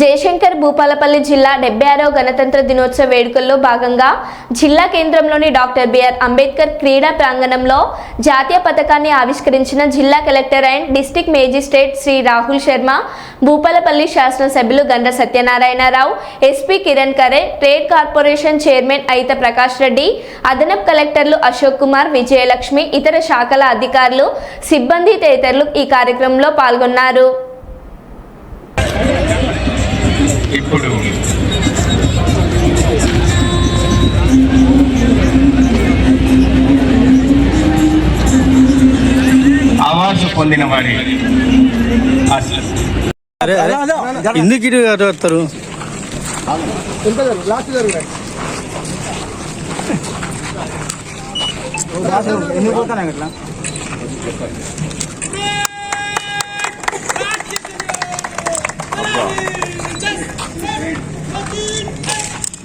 జయశంకర్ భూపాలపల్లి జిల్లా డెబ్బై ఆరవ గణతంత్ర దినోత్సవ వేడుకల్లో భాగంగా జిల్లా కేంద్రంలోని డాక్టర్ బిఆర్ అంబేద్కర్ క్రీడా ప్రాంగణంలో జాతీయ పథకాన్ని ఆవిష్కరించిన జిల్లా collector and district magistrate Shri Rahul Sharma Bhupalpally శాసనసభ్యులు Ganda Satyanarayana Rao SP Kiran Khare trade corporation chairman Ayitha Prakash Reddy అదనపు కలెక్టర్లు అశోక్ కుమార్ విజయలక్ష్మి ఇతర శాఖల అధికారులు సిబ్బంది తదితరులు ఈ కార్యక్రమంలో పాల్గొన్నారు. ఇప్పుడు అవార్డు పొందిన వారి ఎందుకు ఇటు వస్తారు? ఎందుకు పోతాను ఇట్లా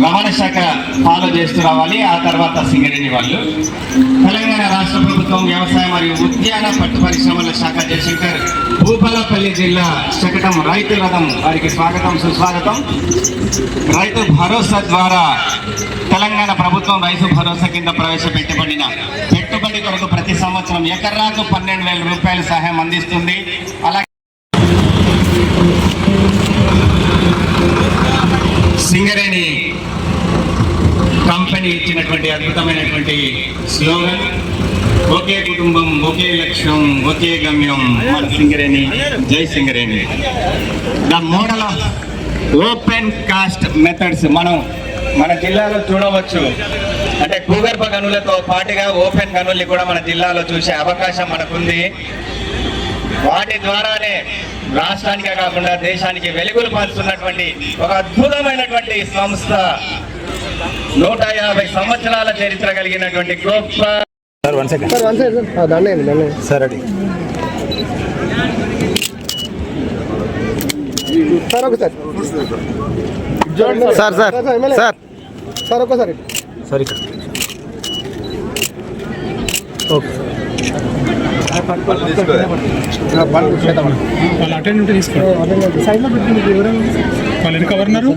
రవాణా శాఖ ఫాలో చేస్తూ రావాలి. ఆ తర్వాత సింగరేణి వాళ్ళు. తెలంగాణ రాష్ట్ర ప్రభుత్వం వ్యవసాయ మరియు ఉద్యాన పట్టు పరిశ్రమల శాఖ జయశంకర్ భూపాలపల్లి జిల్లా శకటం రైతు రథం వారికి స్వాగతం సుస్వాగతం. రైతు భరోసా ద్వారా తెలంగాణ ప్రభుత్వం రైతు భరోసా కింద ప్రవేశపెట్టబడిన పెట్టుబడి కొరకు ప్రతి సంవత్సరం ఎకరాకు పన్నెండు వేల రూపాయల సహాయం అందిస్తుంది. అలాగే సింగరేణి కంపెనీ ఇచ్చినటువంటి అద్భుతమైనటువంటి స్లోగన్. ఒకే కుటుంబం ఒకే లక్ష్యం ఒకే గమ్యం. మన సింగరేణి జై Singareni. The model of open cast methods మనం మన జిల్లాలో చూడవచ్చు. అంటే భూగర్భ గనులతో పాటుగా ఓపెన్ గనుల్ని కూడా మన జిల్లాలో చూసే అవకాశం మనకుంది. వాటి ద్వారానే రాష్ట్రానికే కాకుండా దేశానికి వెలుగులు పంచుతున్నటువంటి ఒక అద్భుతమైనటువంటి సంస్థ నూట యాభై సంవత్సరాల చరిత్ర కలిగినటువంటి గొప్ప sir one second sir one side sir. అయింది. సార్ అడి సార్ ఒకసారి సార్ సార్. Sir sir. ఒక్కసారి. సార్ ఇక్కడ. ఓకే. వాళ్ళ అటెండెంట్ తీసుకోండి సైడ్లో పెట్టి మీకు ఎవరైనా. వాళ్ళు వెనక ఎవరున్నారు